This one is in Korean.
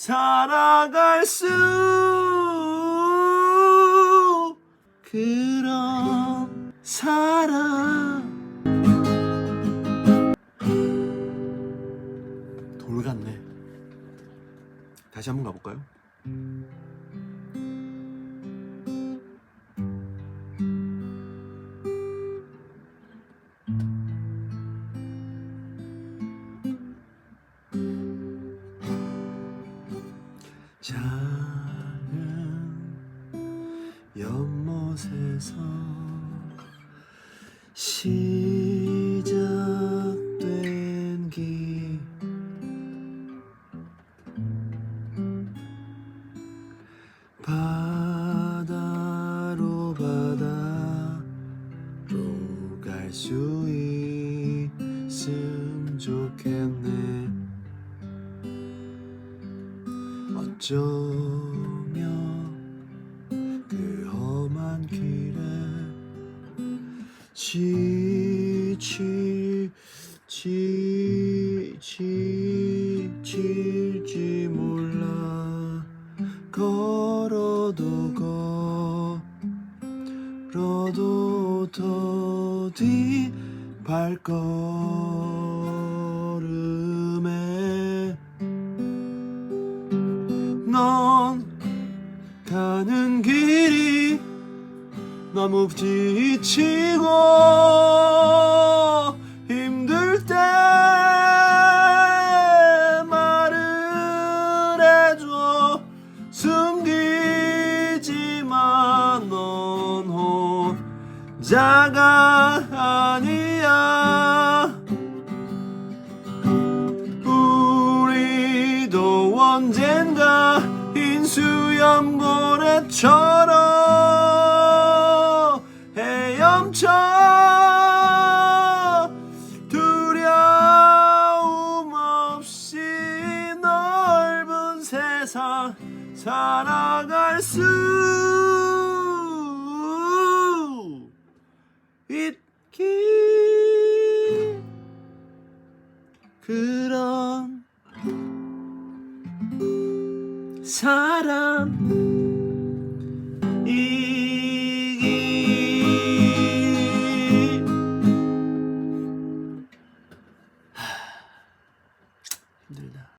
살아갈 수 그런 사람 돌 같네 다시 한번 가볼까요? 작은 연못에서 시작된 길. 바다로 바다로 갈 수 있음 좋겠 어쩌면 그 험한 길에 지칠 지치 질지 몰라 걸어도 걸어도 더디 발걸 넌 가는 길이 너무 지치고 힘들 때 말을 해줘. 숨기지만 넌 혼자가 아니야. 우리도 언젠가 인 수연고래처럼 헤엄쳐 두려움 없이 넓은 세상 살아갈 수 있기. 그런 사람